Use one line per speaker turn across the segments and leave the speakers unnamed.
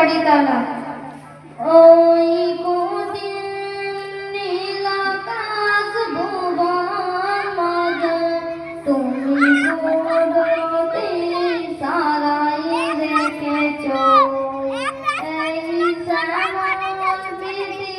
বাড়িতলা ওই কোদিন নীলাকাশ ভুবন মজ তুমি কোদতে সারাই রেখেছ। এই সারাই বিধি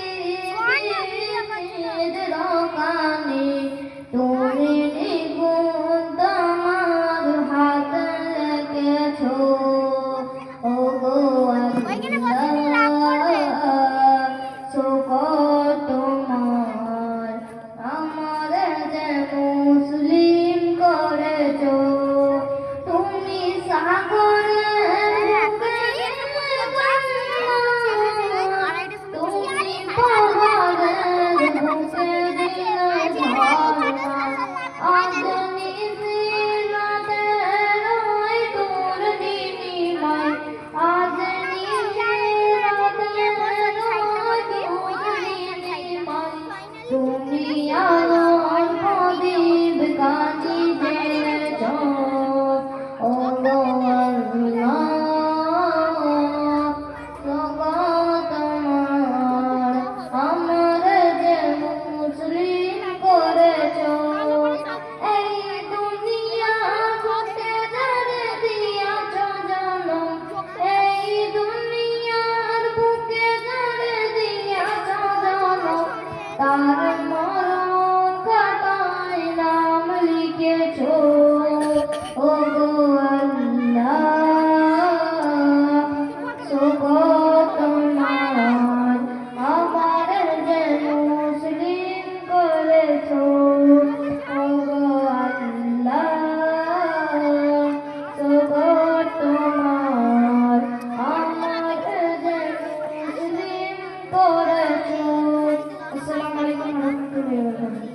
wabarakatuh. Assalamualaikum warahmatullahi wabarakatuh.